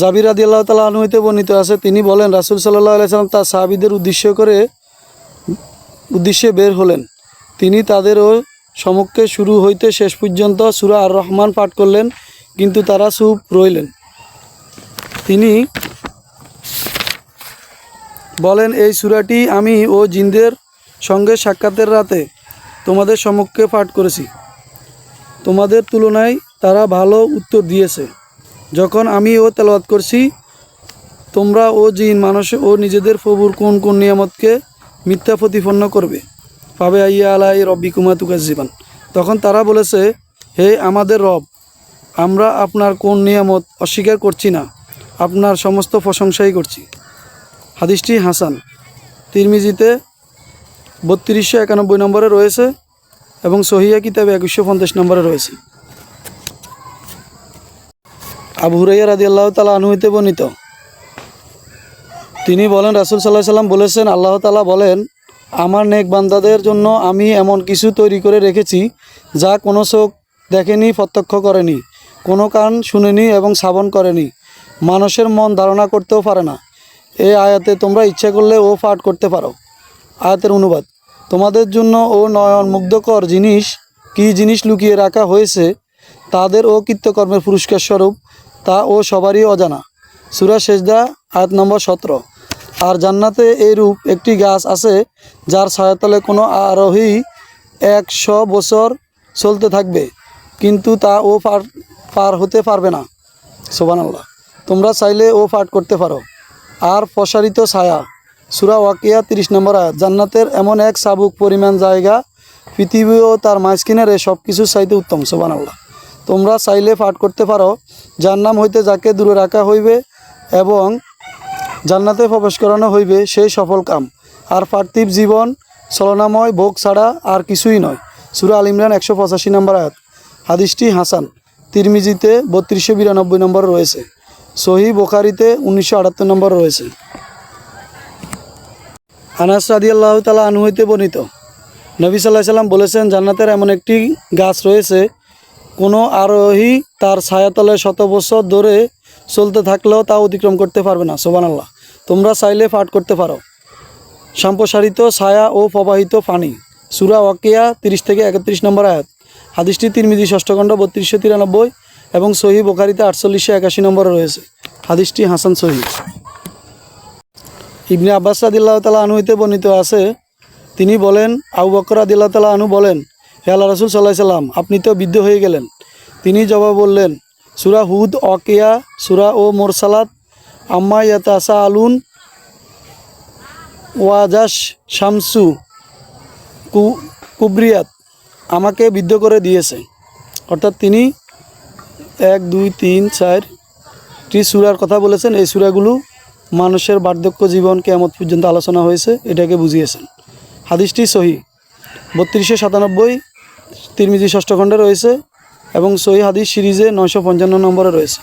জাবির আদি আল্লাহ তালা আনুহিতে বর্ণিত আছে, তিনি বলেন, রাসুল সাল্লাহ আলাইসাল্লাম তার সাহাবিদের উদ্দেশ্য করে উদ্দেশ্যে বের হলেন। তিনি তাদেরও সমক্ষে শুরু হইতে শেষ পর্যন্ত সুরা আর রহমান পাঠ করলেন, কিন্তু তারা চুপ রইলেন। তিনি বলেন, এই সুরাটি আমি ও জিনদের সঙ্গে সাক্ষাতের রাতে তোমাদের সমক্ষে পাঠ করেছি। তোমাদের তুলনায় তারা ভালো উত্তর দিয়েছে। যখন আমি ও তেলাওয়াত করছি, তোমরা ও জিন মানুষ ও নিজেদের প্রভুর কোন কোন নিয়ামতকে মিথ্যা প্রতিপন্ন করবে? পাবে আইয়া আলাই রব্বি কুমা জীবন তখন তারা বলেছে, হে আমাদের রব, আমরা আপনার কোন নিয়ামত অস্বীকার করছি না, আপনার সমস্ত প্রশংসাই করছি। হাদিসটি হাসান। তিরমিজিতে বত্রিশশো একানব্বই নম্বরে রয়েছে এবং সহিয়া কিতাবে একুশশো পঞ্চাশ নম্বরে রয়েছে। আবু হুরাইয়া রাদি আল্লাহ তালা আনুহিতে বর্ণিত। তিনি বলেন, রাসুল সাল্লাহ সাল্লাম বলেছেন, আল্লাহ তালা বলেন, আমার নেক বান্দাদের জন্য আমি এমন কিছু তৈরি করে রেখেছি যা কোনো চোখ দেখেনি, প্রত্যক্ষ করেনি, কোনো কান শুনেনি এবং শ্রাবণ করেনি। মানুষের মন ধারণা করতেও পারে না। এই আয়াতে তোমরা ইচ্ছে করলে ও পাঠ করতে পারো। আয়াতের অনুবাদ, তোমাদের জন্য ও নয়ন মুগ্ধকর জিনিস, কী জিনিস লুকিয়ে রাখা হয়েছে, তাদের ও কৃত্যকর্মের পুরস্কার স্বরূপ তা ও সবারই অজানা। সুরা শেষদা আয়াত নম্বর সতেরো। আর জান্নাতে এইরূপ একটি গাছ আছে, যার ছায়াতলে কোনো আরোহী একশো বছর চলতে থাকবে, কিন্তু তা ও পার পার হতে পারবে না। সোবান আল্লাহ তোমরা চাইলে ও পাঠ করতে পারো। আর প্রসারিত ছায়া, সুরা ওয়াকিয়া তিরিশ নম্বর আয়াত, জান্নাতের এমন এক সাবুক পরিমাণ জায়গা পৃথিবী ও তার মাঝকিনারে সব কিছু চাইতে উত্তম সোবান আল্লাহ তোমরা চাইলে পাঠ করতে পারো। যার নাম হইতে যাকে দূরে রাখা হইবে এবং জান্নাতে প্রবেশ করানো হইবে, সেই সফল কাম। আর পার্থিব জীবন, চলনাময় ভোগ ছাড়া আর কিছুই নয়। সুরা আল ইমরান একশো পঁচাশি নম্বর আয়াত। হাদিসটি হাসান। তিরমিজিতে বত্রিশশো বিরানব্বই নম্বর রয়েছে। সহি বোখারিতে উনিশশো আটাত্তর নম্বর রয়েছে। আনাস রাদি আল্লাহ তালা আনু হইতে বর্ণিত। নবী সাল্লাহ সাল্লাম বলেছেন, জান্নাতের এমন একটি গাছ রয়েছে কোনো আরোহী তার ছায়াতলে শত বছর ধরে চলতে থাকলেও তা অতিক্রম করতে পারবে না সোবান আল্লাহ তোমরা চাইলে পাঠ করতে পারো। সম্প্রসারিত ছায়া ও প্রবাহিত পানি। সুরা ওয়াকিয়া তিরিশ থেকে একত্রিশ নম্বর আয়াত। হাদিসটি তিরমিজি ষষ্ঠখণ্ড বত্রিশশো তিরানব্বই এবং সহি বোখারিতে আটচল্লিশশো একাশি নম্বরে রয়েছে। হাদিসটি হাসান সহি। ইবনে আব্বাস রাদিল্লাহ তালা আনুহিতে বর্ণিত আছে, তিনি বলেন, আবু বকর আদিল্লাহ তালা আনু বলেন হে আল্লাহ রসুল সাল্লাহ সাল্লাম, আপনি তো বৃদ্ধ হয়ে গেলেন। তিনি জবাব বললেন, সুরা হুদ অকেয়া সুরা ও মোরসালাত, আম্মা ইয়াতাসা আলুন ওয়াজাস শামসু কু, কুবরিয়াত, আমাকে বিদ্ধ করে দিয়েছে। অর্থাৎ তিনি এক, দুই, তিন চারটি সুরার কথা বলেছেন। এই সুরাগুলো মানুষের বার্ধক্য জীবন কেমত পর্যন্ত আলোচনা হয়েছে, এটাকে বুঝিয়েছেন। হাদিসটি সহি। বত্রিশশো সাতানব্বই তিরমিজি ষষ্ঠ খণ্ডে রয়েছে এবং সহি হাদিস সিরিজে নয়শো পঞ্চান্ন নম্বরে রয়েছে।